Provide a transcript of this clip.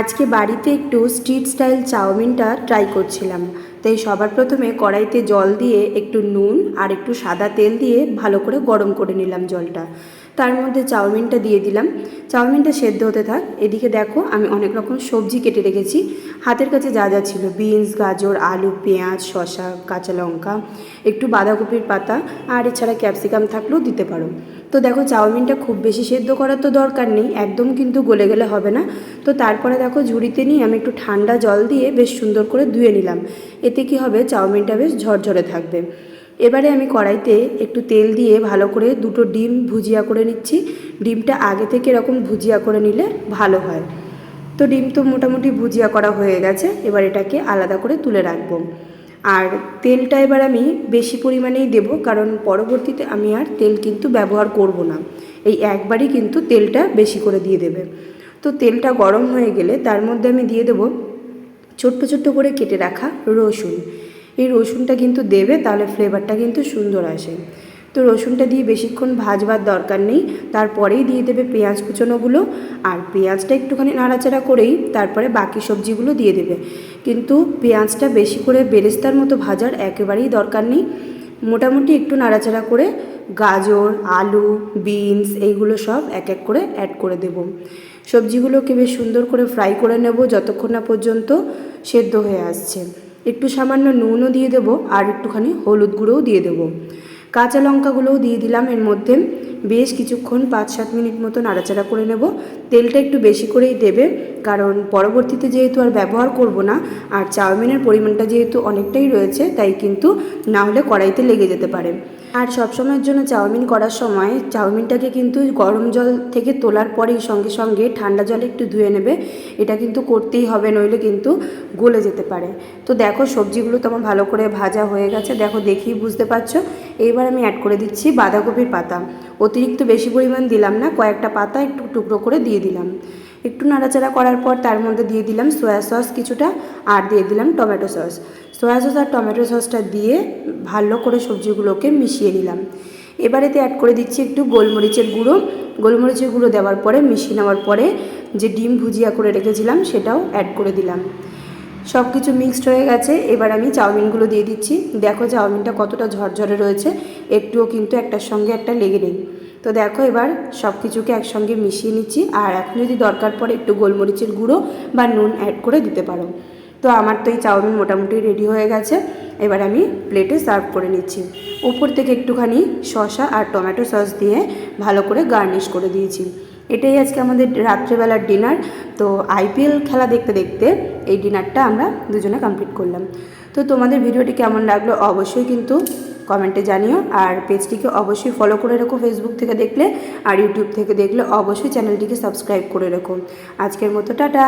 আজকে বাড়িতে একটু স্ট্রিট স্টাইল চাউমিনটা ট্রাই করছিলাম। তাই সবার প্রথমে কড়াইতে জল দিয়ে একটু নুন আর একটু সাদা তেল দিয়ে ভালো করে গরম করে নিলাম জলটা। তার মধ্যে চাউমিনটা দিয়ে দিলাম। চাউমিনটা সেদ্ধ হতে থাক। এদিকে দেখো, আমি অনেক রকম সবজি কেটে রেখেছি। হাতের কাছে যা যা ছিল বিনস গাজর, আলু, পেঁয়াজ, শসা, কাঁচা লঙ্কা, একটু বাঁধাকপির পাতা আর এছাড়া ক্যাপসিকাম থাকলেও দিতে পারো। তো দেখো, চাউমিনটা খুব বেশি সেদ্ধ করার তো দরকার নেই। একদম কিন্তু গলে গেলে হবে না। তো তারপরে দেখো ঝুড়িতে নিয়ে আমি একটু ঠান্ডা জল দিয়ে বেশ সুন্দর করে ধুয়ে নিলাম। এতে কি হবে? চাউমিনটা বেশ ঝরঝরে থাকবে। এবারে আমি কড়াইতে একটু তেল দিয়ে ভালো করে দুটো ডিম ভুজিয়া করে নিচ্ছি। ডিমটা আগে থেকে এরকম ভুজিয়া করে নিলে ভালো হয়। তো ডিম তো মোটামুটি ভুজিয়া করা হয়ে গেছে। এবার এটাকে আলাদা করে তুলে রাখব। আর তেলটা এবার আমি বেশি পরিমাণেই দেব, কারণ পরবর্তীতে আমি আর তেল কিন্তু ব্যবহার করব না। এই একবারই কিন্তু তেলটা বেশি করে দিয়ে দেবে। তো তেলটা গরম হয়ে গেলে তার মধ্যে আমি দিয়ে দেবো ছোট্ট ছোট্ট করে কেটে রাখা রসুন। এই রসুনটা কিন্তু দেবে, তাহলে ফ্লেভারটা কিন্তু সুন্দর আসে। তো রসুনটা দিয়ে বেশিক্ষণ ভাজবার দরকার নেই, তারপরেই দিয়ে দেবে পেঁয়াজ কুচোনোগুলো। আর পেঁয়াজটা একটুখানি নাড়াচাড়া করেই তারপরে বাকি সবজিগুলো দিয়ে দেবে। কিন্তু পেঁয়াজটা বেশি করে বেরেস্তার মতো ভাজার একেবারেই দরকার নেই। মোটামুটি একটু নাড়াচাড়া করে গাজর, আলু, বিনস, এইগুলো সব এক এক করে অ্যাড করে দেব। সবজিগুলোকে বেশ সুন্দর করে ফ্রাই করে নেব যতক্ষণ না পর্যন্ত সেদ্ধ হয়ে আসছে। একটু সামান্য নুনও দিয়ে দেবো আর একটুখানি হলুদ গুঁড়োও দিয়ে দেবো। কাঁচা লঙ্কাগুলোও দিয়ে দিলাম। এর মধ্যে বেশ কিছুক্ষণ পাঁচ সাত মিনিট মতো নাড়াচাড়া করে নেব। তেলটা একটু বেশি করেই দেবে, কারণ পরবর্তীতে যেহেতু আর ব্যবহার করব না, আর চাউমিনের পরিমাণটা যেহেতু অনেকটাই রয়েছে, তাই কিন্তু না হলে কড়াইতে লেগে যেতে পারে। আর সবসময়ের জন্য চাউমিন করার সময় চাউমিনটাকে কিন্তু গরম জল থেকে তোলার পরেই সঙ্গে সঙ্গে ঠান্ডা জলে একটু ধুয়ে নেবে। এটা কিন্তু করতেই হবে, নইলে কিন্তু গলে যেতে পারে। তো দেখো সবজিগুলো তো আমার ভালো করে ভাজা হয়ে গেছে। দেখো দেখেই বুঝতে পারছ। এইবার আমি অ্যাড করে দিচ্ছি বাঁধাকপির পাতা। অতিরিক্ত বেশি পরিমাণ দিলাম না, কয়েকটা পাতা একটু টুকরো করে দিয়ে দিলাম। একটু নাড়াচাড়া করার পর তার মধ্যে দিয়ে দিলাম সয়া সস কিছুটা, আর দিয়ে দিলাম টমেটো সস। সয়া সস আর টমেটো সসটা দিয়ে ভালো করে সবজিগুলোকে মিশিয়ে নিলাম। এবার এতে অ্যাড করে দিচ্ছি একটু গোলমরিচের গুঁড়ো। গোলমরিচের গুঁড়ো দেওয়ার পরে, মিশিয়ে নেওয়ার পরে যে ডিম ভুজিয়া করে রেখেছিলাম, সেটাও অ্যাড করে দিলাম। সব কিছু মিক্সড হয়ে গেছে। এবার আমি চাউমিনগুলো দিয়ে দিচ্ছি। দেখো চাউমিনটা কতটা ঝরঝরে রয়েছে। একটুও কিন্তু একটার সঙ্গে একটা লেগে নেই। তো দেখো এবার সব কিছুকে একসঙ্গে মিশিয়ে নিচ্ছি। আর এখন যদি দরকার পড়ে একটু গোলমরিচের গুঁড়ো বা নুন অ্যাড করে দিতে পারো। তো আমার তো এই চাউমিন মোটামুটি রেডি হয়ে গেছে। এবার আমি প্লেটে সার্ভ করে নিচ্ছি। উপর থেকে একটুখানি শসা আর টমেটো সস দিয়ে ভালো করে গার্নিশ করে দিয়েছি। এটাই আজকে আমাদের রাত্রেবেলার ডিনার তো আইপিএল খেলা দেখতে দেখতে এই ডিনারটা আমরা দুজনে কমপ্লিট করলাম। তো তোমাদের ভিডিওটি কেমন লাগল অবশ্যই কিন্তু কমেন্টে জানিও। আর পেজটিকে অবশ্যই ফলো করে রেখো ফেসবুক থেকে দেখলে। আর ইউটিউব থেকে দেখলে অবশ্যই চ্যানেলটিকে সাবস্ক্রাইব করে রেখো। আজকের মতো টাটা।